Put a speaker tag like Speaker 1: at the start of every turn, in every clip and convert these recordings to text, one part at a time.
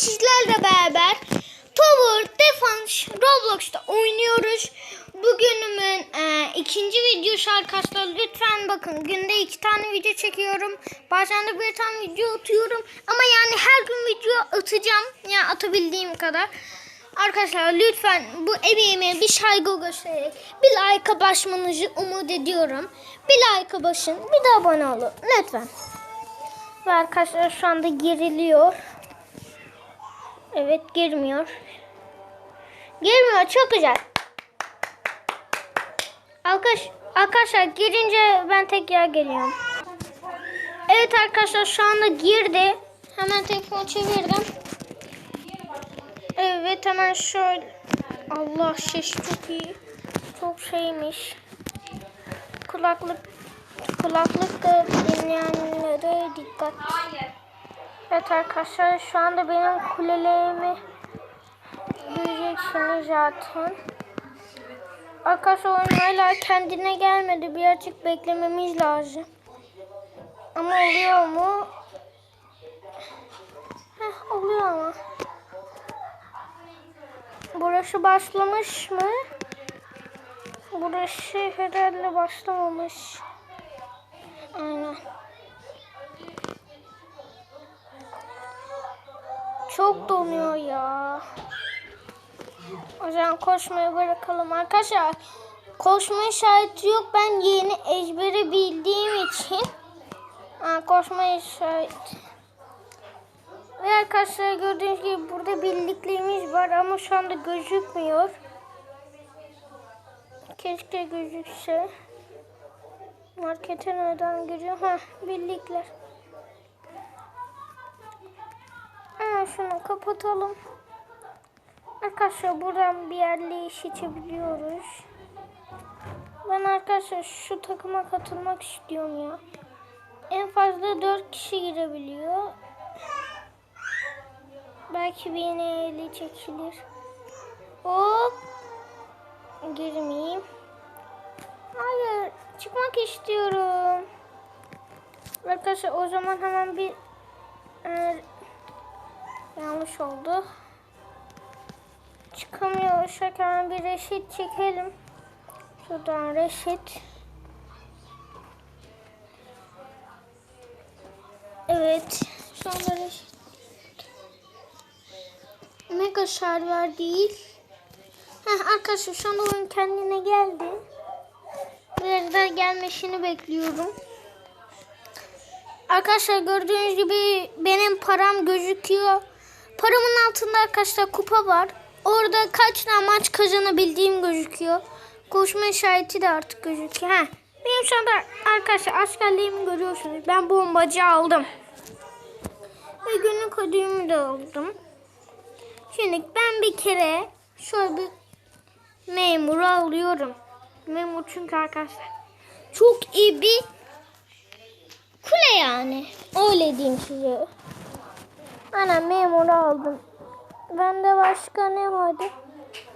Speaker 1: sizlerle beraber Tower Defense Roblox'ta oynuyoruz. Bugünümün e, ikinci videosu arkadaşlar. Lütfen bakın günde iki tane video çekiyorum. Bazen de bir tane video atıyorum. Ama yani her gün video atacağım. Yani atabildiğim kadar. Arkadaşlar lütfen bu emeğime bir saygı göstererek bir like'a basmanızı umut ediyorum. Bir like'a basın. Bir de abone olun. Lütfen. Ve arkadaşlar şu anda giriliyor. Evet girmiyor. Girmiyor çok güzel. Arkadaş, arkadaşlar girince ben tekrar geliyorum. Evet arkadaşlar şu anda girdi. Hemen telefonu çevirdim. Evet hemen şöyle. Allah ses çok iyi. Çok şeymiş. Kulaklık kulaklık dinleyenlere dikkat. Evet arkadaşlar şu anda benim kulelerimi duyeceksiniz zaten. Arkadaşlar oyun hala kendine gelmedi. Birazcık beklememiz lazım. Ama oluyor mu? Heh, oluyor ama. Burası başlamış mı? Burası herhalde başlamamış. Aynen. Çok donuyor ya. O zaman koşmayı bırakalım arkadaşlar. Koşma işareti yok. Ben yeni ezbere bildiğim için. Ha, koşma işareti. Ve arkadaşlar gördüğünüz gibi burada birliklerimiz var ama şu anda gözükmüyor. Keşke gözükse. Markete nereden giriyor? Ha, birlikler. Hemen şunu kapatalım. Arkadaşlar buradan bir yerle seçebiliyoruz. Ben arkadaşlar şu takıma katılmak istiyorum ya. En fazla 4 kişi girebiliyor. Belki bir yeni eli çekilir. Hop. Girmeyeyim. Hayır. Çıkmak istiyorum. Arkadaşlar o zaman hemen bir e, yanlış oldu. Çıkamıyoruz. Hemen bir reşit çekelim. Şuradan reşit. Evet. Şu anda reşit. Mega server değil. Heh, arkadaşlar şu anda oyun kendine geldi. Birazdan gelmesini bekliyorum. Arkadaşlar gördüğünüz gibi benim param gözüküyor. Paramın altında arkadaşlar kupa var. Orada kaç tane maç kazanabildiğim gözüküyor. Koşma işareti de artık gözüküyor. Heh. Benim şu anda arkadaşlar askerliğimi görüyorsunuz. Ben bombacı aldım. Ve günlük ödülümü de aldım. Şimdi ben bir kere şöyle bir memuru alıyorum. Memur çünkü arkadaşlar çok iyi bir kule yani. Öyle diyeyim size. Ana memuru aldım. Bende başka ne vardı?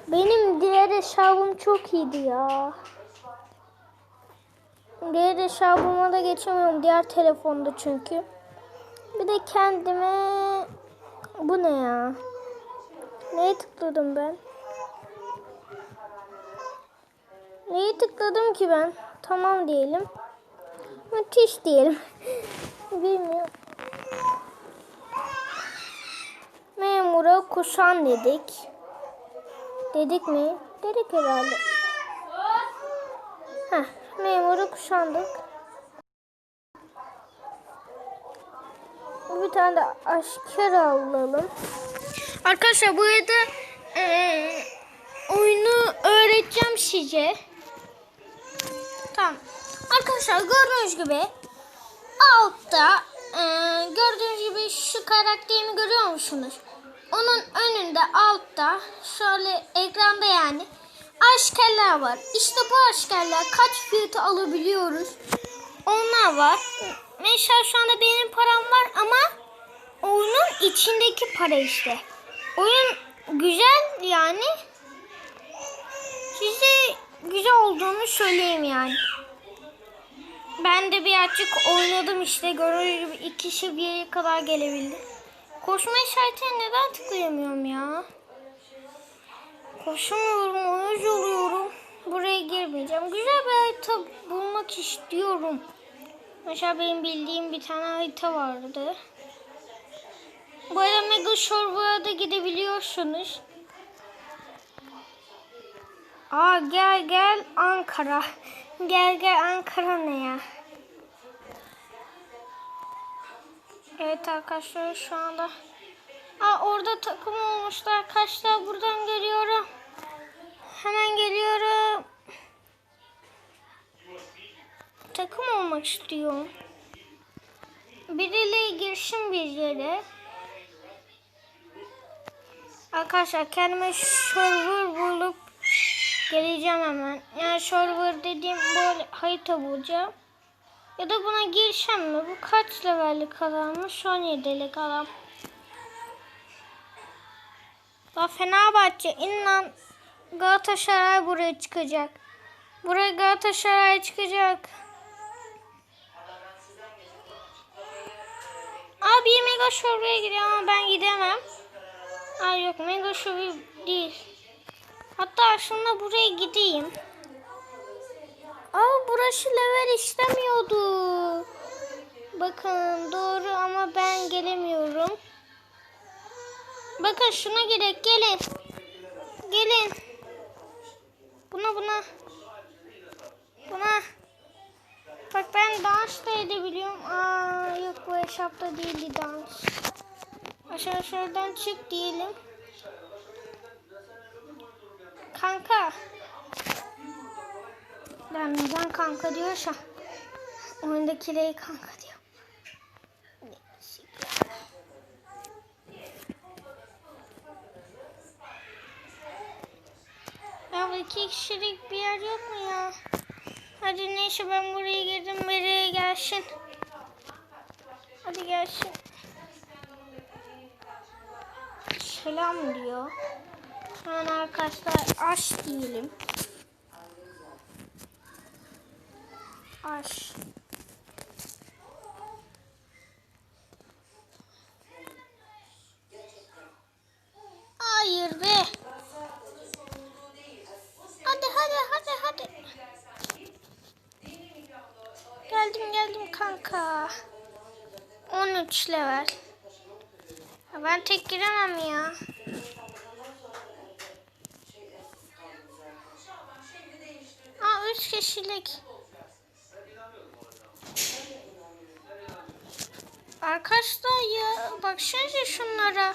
Speaker 1: Benim diğer hesabım çok iyiydi ya. Diğer hesabıma da geçemiyorum. Diğer telefonda çünkü. Bir de kendime... Bu ne ya? Neye tıkladım ben? Neye tıkladım ki ben? Tamam diyelim. Müthiş diyelim. Bilmiyorum. Memura kuşan dedik. Dedik mi? Dedik herhalde. Heh, memuru kuşandık. Bir tane de asker alalım. Arkadaşlar bu arada eee, oyunu öğreteceğim size. Tamam. Arkadaşlar gördüğünüz gibi altta eee, gördüğünüz gibi şu karakterimi görüyor musunuz? Onun önünde altta şöyle ekranda yani askerler var. İşte bu askerler kaç fiyatı alabiliyoruz? Onlar var. Mesela şu anda benim param var ama oyunun içindeki para işte. Oyun güzel yani. Size güzel olduğunu söyleyeyim yani. Ben de birazcık oynadım işte. Gibi iki seviyeye kadar gelebildim. Koşma işaretine neden tıklayamıyorum ya? Koşamıyorum, uyuz oluyorum. Buraya girmeyeceğim. Güzel bir harita bulmak istiyorum. Mesela benim bildiğim bir tane harita vardı. Bu arada Mega Short'a da gidebiliyorsunuz. Aa gel gel Ankara. Gel gel Ankara ne ya? Evet arkadaşlar şu anda. Aa orada takım olmuşlar arkadaşlar. Buradan geliyorum. Hemen geliyorum. Takım olmak istiyorum. Biriyle girsin bir yere. Arkadaşlar kendime server bulup geleceğim hemen. Yani server dediğim böyle harita bulacağım. Ya da buna girsem mi? Bu kaç levellik adammış? 17'lik adam. La Fenerbahçe inan Galatasaray buraya çıkacak. Buraya Galatasaray çıkacak. Abi Mega Show'ya gidiyor ama ben gidemem. Ay yok Mega Show değil. Hatta aslında buraya gideyim. Aa burası level istemiyordu. Bakın doğru ama ben gelemiyorum. Bakın şuna gerek gelin. Gelin. Buna buna. Buna. Bak ben dans da edebiliyorum. Aa yok bu hesapta değildi dans. Aşağı şuradan çık diyelim. Kanka. Neden kanka diyorsa oyundakileri kanka diyor. Ya iki kişilik bir yer yok mu ya? Hadi neyse ben buraya girdim. Nereye gelsin? Hadi gelsin. Selam diyor. Yani arkadaşlar aş diyelim. Aş. Hayır be. Hadi hadi hadi hadi. Geldim geldim kanka. 13 level. Ya Ben tek giremem ya. Aa 3 kişilik. Arkadaşlar ya baksanıza şunlara.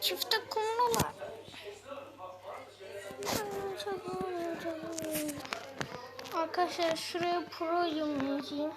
Speaker 1: Çifte kumrular. Arkadaşlar şuraya pro yazayım.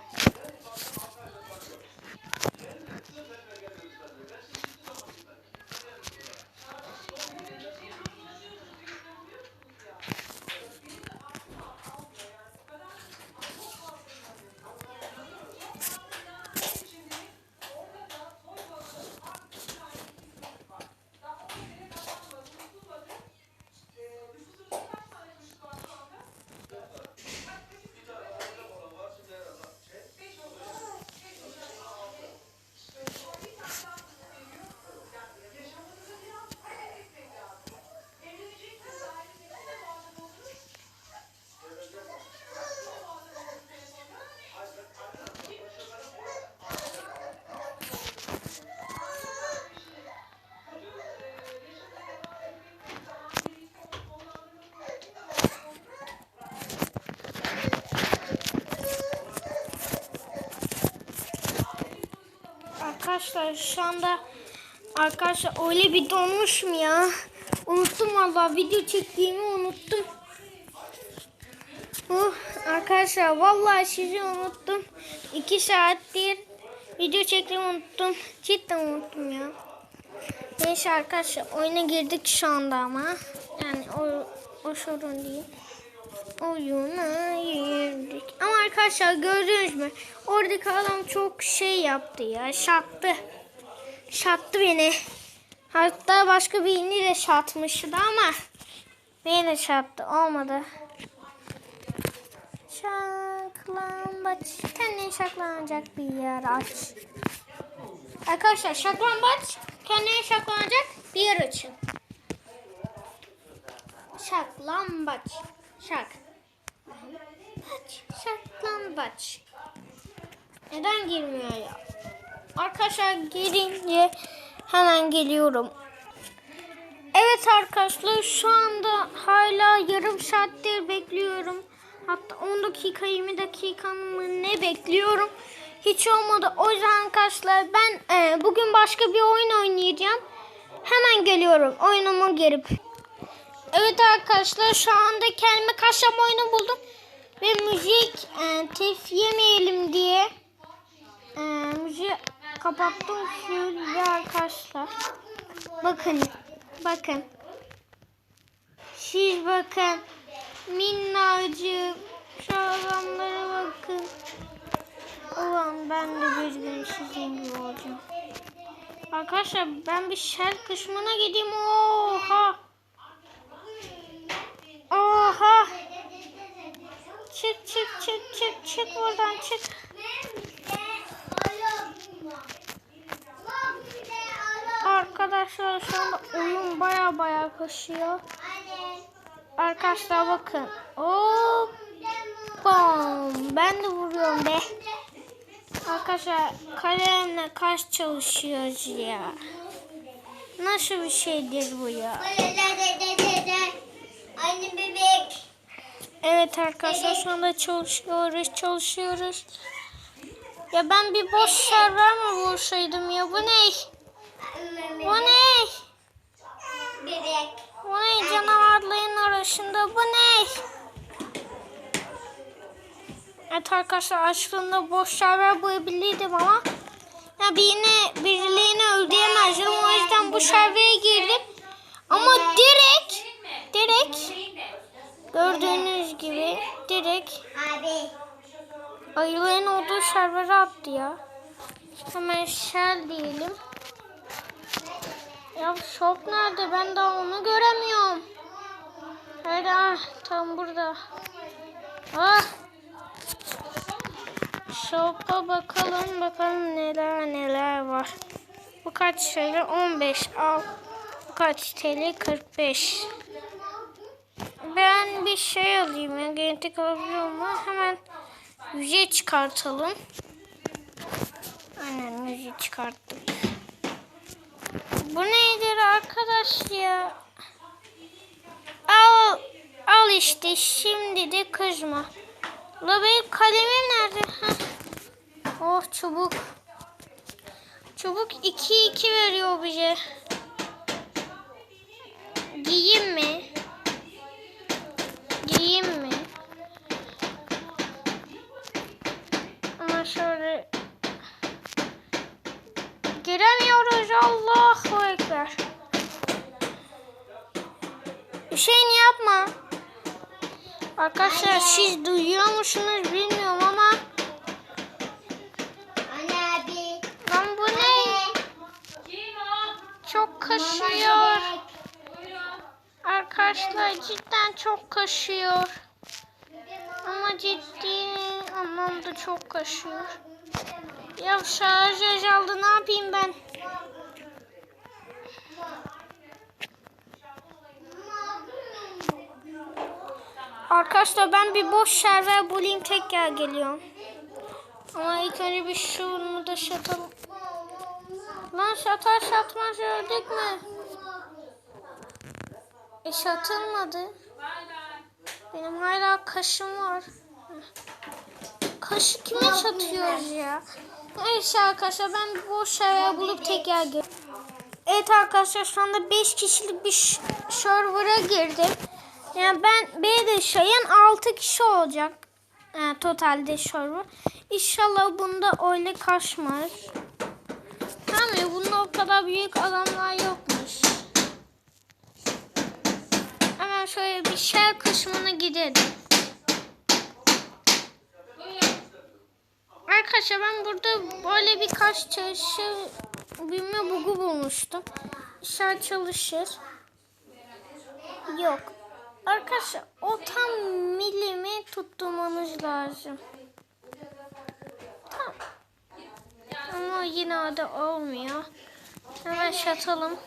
Speaker 1: Arkadaşlar şu anda arkadaşlar öyle bir donmuşum ya. Unuttum valla video çektiğimi unuttum. Oh, arkadaşlar vallahi sizi unuttum. İki saattir video çektiğimi unuttum. Cidden unuttum ya. Neyse arkadaşlar oyuna girdik şu anda ama. Yani o, o sorun değil. Oyuna girdik. Ama arkadaşlar gördünüz mü? Oradaki adam çok şey yaptı ya. Şattı. Şattı beni. Hatta başka birini de şatmıştı ama beni de şattı. Olmadı. Şaklambaç. Kendin şaklanacak bir yer aç. Arkadaşlar şaklambaç kendine şaklanacak bir yer açın. Şaklambaç. Şak. Baç. Şaklambaç. Neden girmiyor ya? Arkadaşlar girince hemen geliyorum. Evet arkadaşlar şu anda hala yarım saattir bekliyorum. Hatta 10 dakika 20 dakika mı ne bekliyorum. Hiç olmadı. O yüzden arkadaşlar ben e, bugün başka bir oyun oynayacağım. Hemen geliyorum oyunuma girip. Evet arkadaşlar şu anda kendime kaşlama oyunu buldum. Ve müzik e, telif yemeyelim diye e, müziği kapattım şöyle arkadaşlar. Bakın bakın. Siz bakın. Minnacık. Şu adamlara bakın. Ulan ben de bir sizin gibi olacağım. Arkadaşlar ben bir şer kısmına gideyim. Oha. Çık çık çık çık çık buradan çık. Arkadaşlar şu anda oyun baya baya koşuyor. Arkadaşlar bakın. Hop. Bam. Ben de vuruyorum be. Arkadaşlar kalemle kaç çalışıyoruz ya. Nasıl bir şeydir bu ya?
Speaker 2: Aynı bebek.
Speaker 1: Evet arkadaşlar şu anda çalışıyoruz çalışıyoruz. Ya ben bir boş server mi bulsaydım ya bu ne? Bu ne? Bu ne canavarların arasında bu ne? Evet arkadaşlar aslında boş server bulabilirdim ama ya birine birilerini öldüremezdim o yüzden bu servere girdim. Ama direkt direkt gördüğünüz gibi direkt
Speaker 2: Abi.
Speaker 1: ayıların olduğu servere attı ya. Hemen shell diyelim. Ya shop nerede? Ben daha onu göremiyorum. Nerede? Ah, tam burada. Ah. Shop'a bakalım bakalım neler neler var. Bu kaç TL? 15 al. Bu kaç TL? 45. Ben bir şey alayım ya. Genetik alabiliyor mu? Hemen yüzeye çıkartalım. Aynen yüzeye çıkarttık. Bu nedir arkadaş ya? Al, al işte şimdi de kızma. La benim kalemim nerede? Heh. Oh çubuk. Çubuk 2-2 veriyor bize. Giyeyim mi? Arkadaşlar siz duyuyor musunuz bilmiyorum ama
Speaker 2: Anne abi.
Speaker 1: lan bu ne? Çok kaşıyor. Arkadaşlar cidden çok kaşıyor. Ama ciddi anlamda çok kaşıyor. Ya şarj azaldı ne yapayım ben? Arkadaşlar ben bir boş server bulayım tekrar geliyorum. Ama ilk önce bir şunu da şatalım. Lan şatar şatmaz öldük mü? E şatılmadı. Benim hala kaşım var. Kaşı kime çatıyoruz ya? Neyse arkadaşlar ben boş server bulup tekrar gel. Evet arkadaşlar şu anda 5 kişilik bir server'a girdim. Yani ben B'de şayan 6 kişi olacak. Yani totalde server. İnşallah bunda öyle kaçmaz. Tamam ya bunda o kadar büyük adamlar yokmuş. Hemen şöyle bir shell kısmına gidelim. Arkadaşlar ben burada böyle birkaç çalışır bilme bugu bulmuştum. İnşallah çalışır. Yok. Arkadaşlar o tam milimi tutturmanız lazım. Tam. ama yine de olmuyor. Hemen şatalım.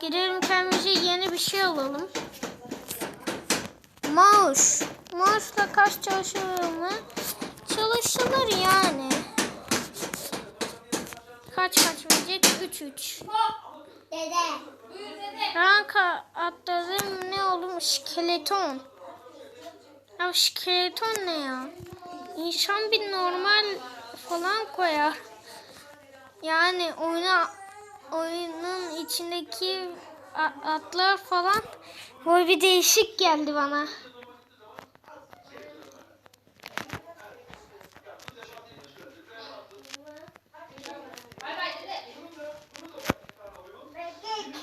Speaker 1: Gidelim kendimize yeni bir şey alalım. Mouse. Mouse'la kaç çalışılır mı? Çalışılır yani. Kaç kaç verecek? 3 3.
Speaker 2: Dede.
Speaker 1: Ranka atladım ne oğlum? Skeleton. Ya skeleton ne ya? İnsan bir normal falan koyar. Yani oyuna oyunun içindeki atlar falan böyle bir değişik geldi bana.
Speaker 2: Bebek.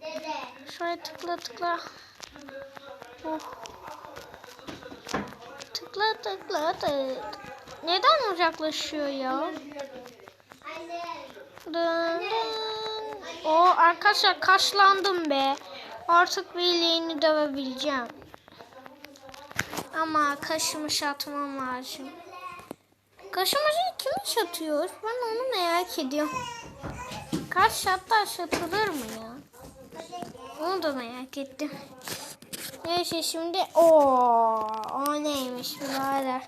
Speaker 2: Dede.
Speaker 1: Şöyle tıkla tıkla. Oh. Tıkla tıkla tık. Neden uzaklaşıyor ya? Dın dın. O arkadaşlar kaşlandım be. Artık bileğini dövebileceğim. Ama kaşımı şatmam lazım. Kaşımızı kim şatıyor? Ben onu merak ediyorum. Kaş şatlar şatılır mı ya? Onu da merak ettim. Neyse şimdi o o neymiş birader.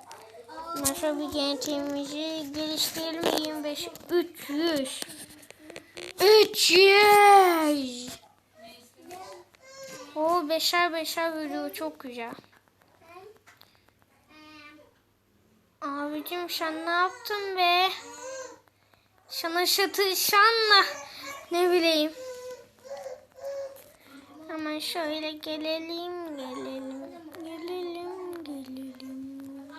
Speaker 1: Nasıl bir genetiğimizi geliştirelim 25 300 300 O beşer beşer bölüyor çok güzel. Abicim sen ne yaptın be? Sana şatışanla ne bileyim. Şöyle gelelim, gelelim, gelelim, gelelim.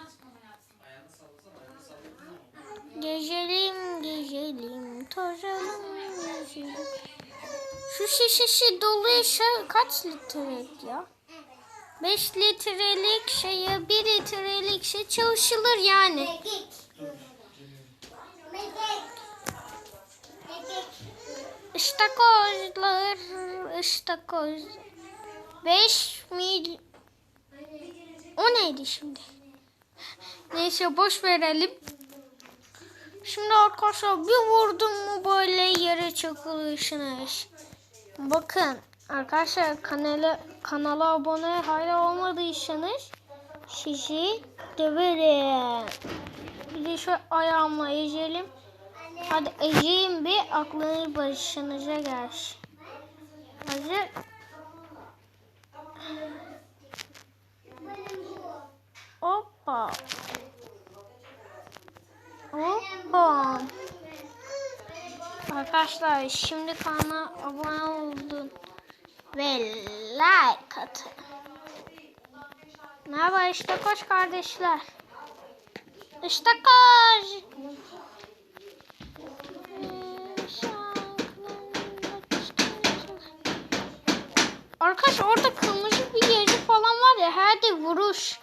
Speaker 1: Gezelim, gezelim, tozalım, gezelim. Şu şişesi doluysa kaç litrelik ya? 5 litrelik şeye 1 litrelik şey çalışılır yani. İstakozlar, istakoz. 5 mil... O neydi şimdi? Neyse boş verelim. Şimdi arkadaşlar bir vurdum mu böyle yere çakılıyorsunuz. Bakın arkadaşlar kanala, kanala abone hala olmadıysanız sizi döverim. Bir de şu ayağımla ezelim. Hadi ezeyim bir aklınız başınıza gelsin. Hazır. Hoppa. Hoppa. Arkadaşlar şimdi kanala abone oldun ve like atın. Merhaba işte koş kardeşler. İşte koş. Arkadaş orada kırmızı bir yeri falan var ya hadi vuruş.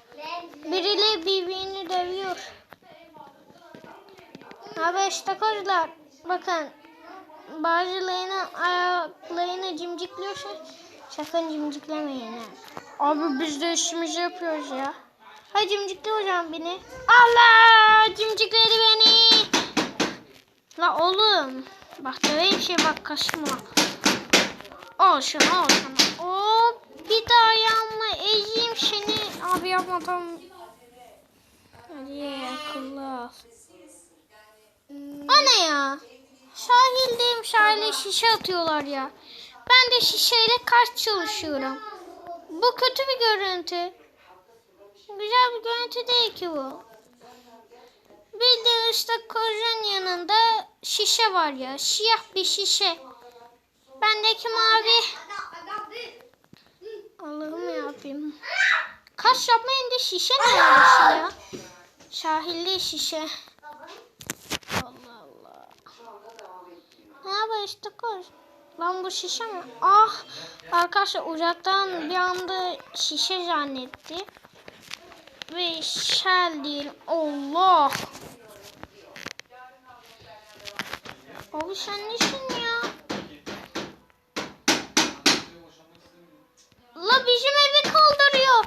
Speaker 1: Birileri birbirini dövüyor. Abi işte koçlar bakın bazılarının ayaklarını cimcikliyorsa sakın cimciklemeyin ha. Abi biz de işimizi yapıyoruz ya. Hadi cimcikle hocam beni. Allah cimcikledi beni. La oğlum. Bak döveyim şey bak kaşıma. Al şunu al. Bir daha ayağımla ezeyim seni. Abi yapma tamam. Hadi akıllı ol. O ne ya? Sahildeyim sahile şişe atıyorlar ya. Ben de şişeyle kaç çalışıyorum. Bu kötü bir görüntü. Güzel bir görüntü değil ki bu. De işte kozun yanında şişe var ya. Siyah bir şişe. Bendeki mavi. Allah'ım ya yapayım. Kaş yapmayın da şişe ne yarışı ya? Sahilde şişe. Allah Allah. Ne yapıyor işte koş. Lan bu şişe mi? Ah arkadaşlar uzaktan bir anda şişe zannetti. Ve şel değil. Allah. Abi sen nesin ya? abla bizim evi kaldırıyor.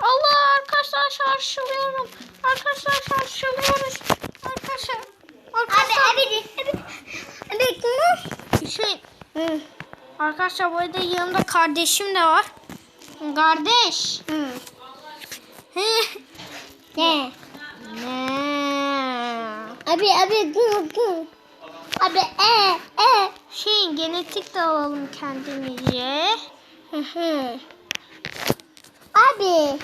Speaker 1: Allah arkadaşlar şaşırıyorum. Arkadaşlar şaşırıyoruz. Arkadaşlar. Arkadaşlar. Abi evi Bekle. Şey. Hı. Arkadaşlar burada yanımda kardeşim de var. Kardeş.
Speaker 2: Hı. ne?
Speaker 1: Ne?
Speaker 2: Abi abi dur dur. Abi e e.
Speaker 1: Şey genetik de alalım kendimize.
Speaker 2: Hı hı. Abi.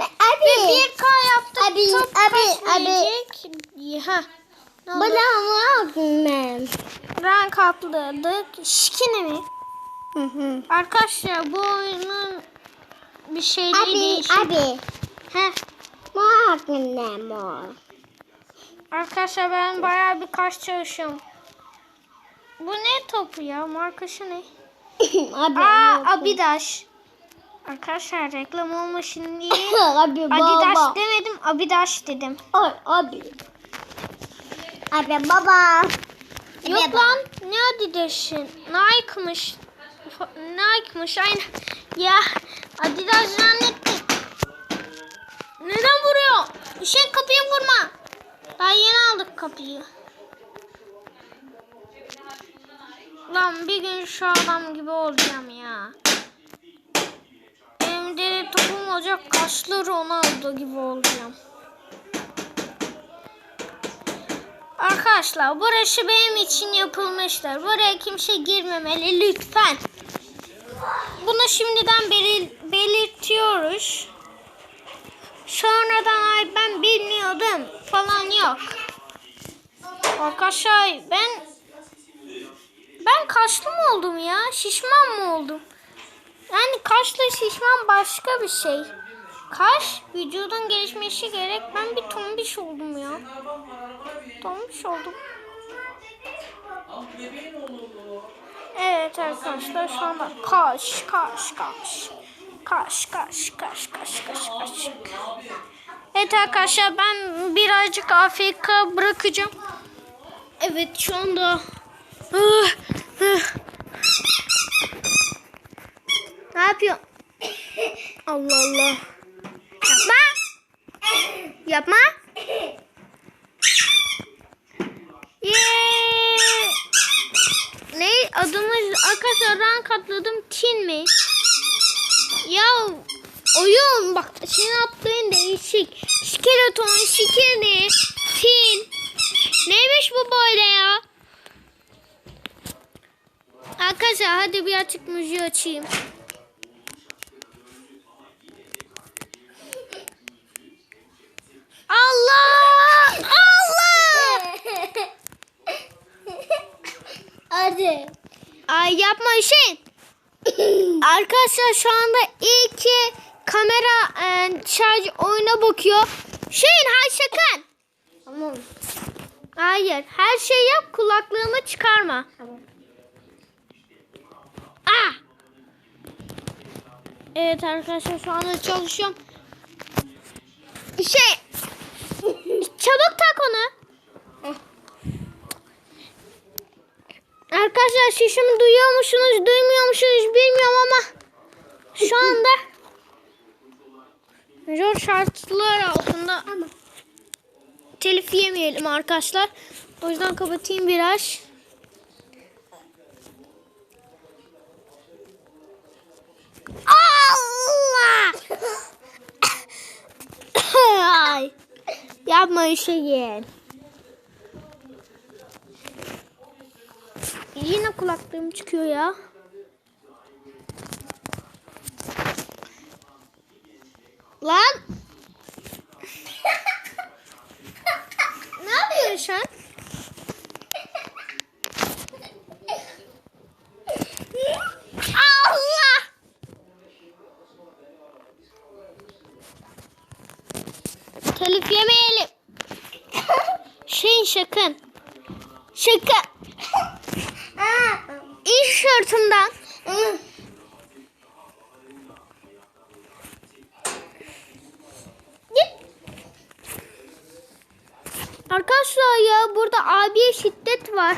Speaker 2: Abi.
Speaker 1: Bir K yaptık.
Speaker 2: Abi,
Speaker 1: Top
Speaker 2: abi,
Speaker 1: kaç
Speaker 2: abi.
Speaker 1: Ha. Ne?
Speaker 2: Bana aldım ben.
Speaker 1: Rank atladık. Şikine mi?
Speaker 2: Hı hı.
Speaker 1: Arkadaşlar bu oyunun bir şeyleri
Speaker 2: Abi
Speaker 1: değişik.
Speaker 2: abi.
Speaker 1: Heh.
Speaker 2: Mor ne mor.
Speaker 1: Arkadaşlar ben bayağı birkaç çalışıyorum. Bu ne topu ya? Markası ne?
Speaker 2: abi.
Speaker 1: Aa
Speaker 2: abi.
Speaker 1: Abidaş. Arkadaşlar reklam olmasın diye
Speaker 2: abi
Speaker 1: Adidas
Speaker 2: baba.
Speaker 1: demedim Abidaş dedim.
Speaker 2: Ay, abi. Abi baba.
Speaker 1: Yok
Speaker 2: Abi,
Speaker 1: lan ne Adidas'ın? Nike'mış. Nike'mış aynı. Ya Adidas zannettim. Neden vuruyor? Hüseyin kapıyı vurma. Daha yeni aldık kapıyı. Lan bir gün şu adam gibi olacağım ya. De topum olacak kaslı Ronaldo gibi olacağım. Arkadaşlar burası benim için yapılmıştır. Buraya kimse girmemeli lütfen. Bunu şimdiden belir- belirtiyoruz. Sonradan ay ben bilmiyordum falan yok. Arkadaşlar ben ben kaşlı mı oldum ya? Şişman mı oldum? Yani kaşlı şişman başka bir şey. Kaş vücudun gelişmesi gerek. Ben bir tombiş oldum ya. Tombiş oldum. Evet arkadaşlar şu anda kaş kaş kaş. Kaş kaş kaş kaş kaş kaş. Evet arkadaşlar ben birazcık AFK bırakacağım. Evet şu anda. Ne yapıyor? Allah Allah. Yapma. Yapma. Yeee. Ne? Adımız arkadaşlar rank atladım. Tin mi? Ya oyun bak senin attığın değişik. Skeleton, şikini, tin. Neymiş bu böyle ya? Arkadaşlar hadi bir açık müziği açayım. Allah! Allah!
Speaker 2: Hadi.
Speaker 1: Ay yapma Hüseyin. Arkadaşlar şu anda iyi ki kamera e, şarj oyuna bakıyor. Hüseyin hay sakın.
Speaker 2: Tamam.
Speaker 1: Hayır her şey yap kulaklığımı çıkarma.
Speaker 2: Tamam.
Speaker 1: Ah! Evet arkadaşlar şu anda çalışıyorum. Şey çabuk tak onu. Arkadaşlar sesimi duyuyor musunuz, duymuyor musunuz bilmiyorum ama şu anda zor şartlar altında ama telif yemeyelim arkadaşlar. O yüzden kapatayım biraz. Allah! Ay. Yapma Hüseyin. Yine kulaklığım çıkıyor ya. Lan. ne yapıyorsun? Allah! Telif yemeyelim. Şeyin şakın. Şaka. İn şortumdan. Arkadaşlar ya burada abiye şiddet var.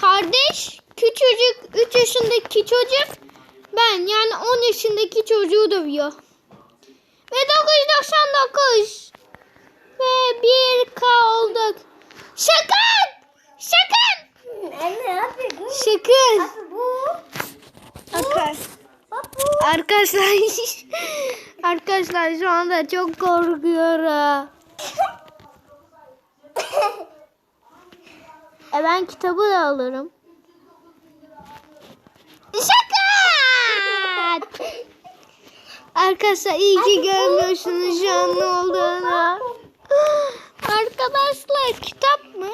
Speaker 1: Kardeş küçücük 3 yaşındaki çocuk ben yani 10 yaşındaki çocuğu dövüyor. Ve 999 ve 1K olduk.
Speaker 2: Yapıyorsun?
Speaker 1: Sakın!
Speaker 2: Abi
Speaker 1: Arkadaşlar arkadaşlar şu anda çok korkuyorum. E ben kitabı da alırım. Şaka! Arkadaşlar iyi ki görmüyorsunuz şu an ne olduğunu. Arkadaşlar kitap mı?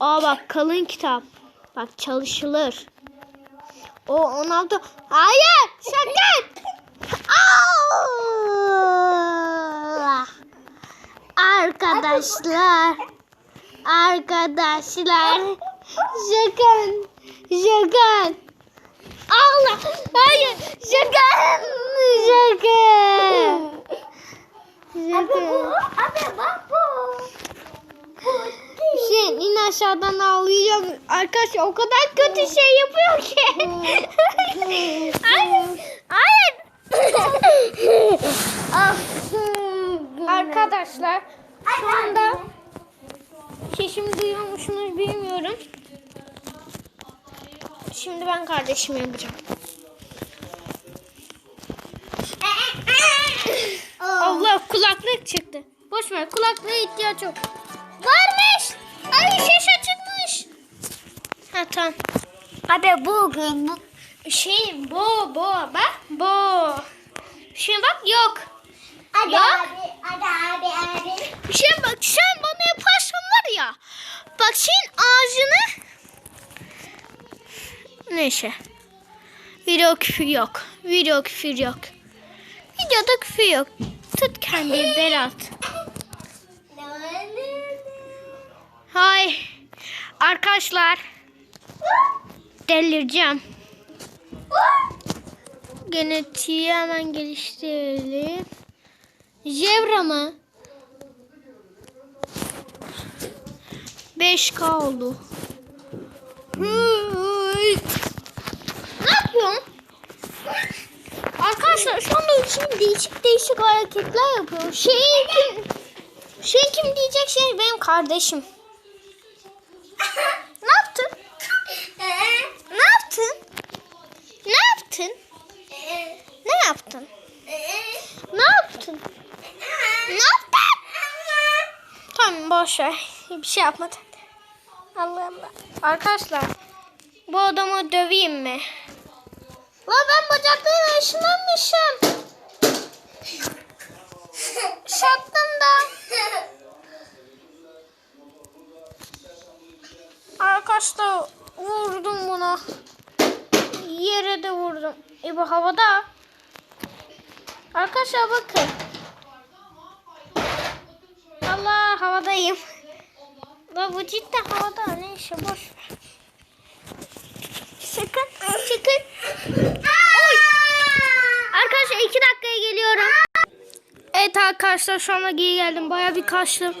Speaker 1: Aa bak kalın kitap. Bak çalışılır. O 16. Hayır. Allah. Arkadaşlar. Arkadaşlar. Sakın. Sakın. Allah. Hayır. Sakın. Sakın. Sakın. Hüseyin in aşağıdan ağlayacağım. Arkadaşlar o kadar kötü şey yapıyor ki. hayır. Hayır. Arkadaşlar şu anda sesimi duyuyor musunuz bilmiyorum. Şimdi ben kardeşimi yapacağım. Allah kulaklık çıktı. Boş ver kulaklığa ihtiyaç yok. Varmış. Ay ses açıkmış. Ha tamam.
Speaker 2: Abi bu bu.
Speaker 1: Şey bu bu bak bu. Şimdi bak yok.
Speaker 2: Hadi
Speaker 1: Ya.
Speaker 2: abi. Hadi abi abi.
Speaker 1: Şimdi bak sen bana yaparsan var ya. Bak senin ağzını. Neyse. Video küfür yok. Video küfür yok. Videoda küfür yok. Tut kendini Berat. Hay. Arkadaşlar. Delireceğim. Genetiği hemen geliştirelim. Zebra mı? 5K oldu. Ne yapıyorsun? Arkadaşlar şu anda için değişik değişik hareketler yapıyor. Şey kim? Şey kim diyecek şey benim kardeşim. Ne yaptın? Ne yaptın? Ne yaptın? Ne yaptın? Ne yaptın? Ne yaptın? Tamam boş ver. Bir şey yapmadı. Allah Allah. Arkadaşlar bu adamı döveyim mi? La ben bacaklarına ışınlanmışım. Şaktım da. Arkadaşlar vurdum buna. Yere de vurdum. E bu havada. Arkadaşlar bakın. Allah havadayım. La bu cidden havada. Neyse boş ver. Sakın. Oy. Arkadaşlar iki dakikaya geliyorum. Evet arkadaşlar şu anda geri geldim. Baya bir kaçtım.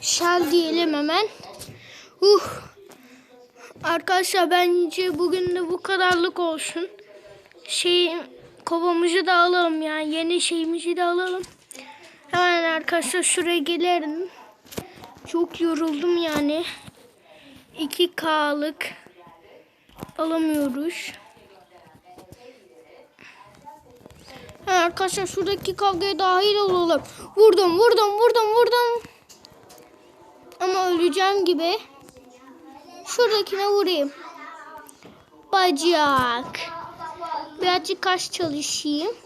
Speaker 1: Şel diyelim hemen. Uh. Arkadaşlar bence bugün de bu kadarlık olsun. Şey kovamızı da alalım yani yeni şeyimizi de alalım. Hemen arkadaşlar şuraya gelirim. Çok yoruldum yani. 2K'lık alamıyoruz. Ha, arkadaşlar şuradaki kavgaya dahil olalım. Vurdum, vurdum, vurdum, vurdum. Ama öleceğim gibi. Şuradakine vurayım. Bacak. Birazcık kaş çalışayım.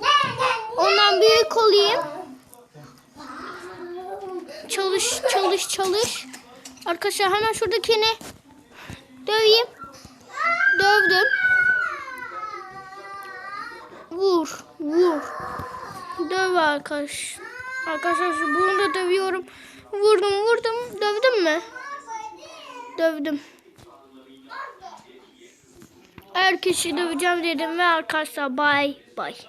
Speaker 1: Ondan büyük olayım. Çalış, çalış, çalış. Arkadaşlar hemen şuradakini döveyim. Dövdüm. Vur, vur. Döv arkadaş. Arkadaşlar bunu da dövüyorum. Vurdum, vurdum. Dövdüm mü? Dövdüm. Herkesi döveceğim dedim ve arkadaşlar bay bay.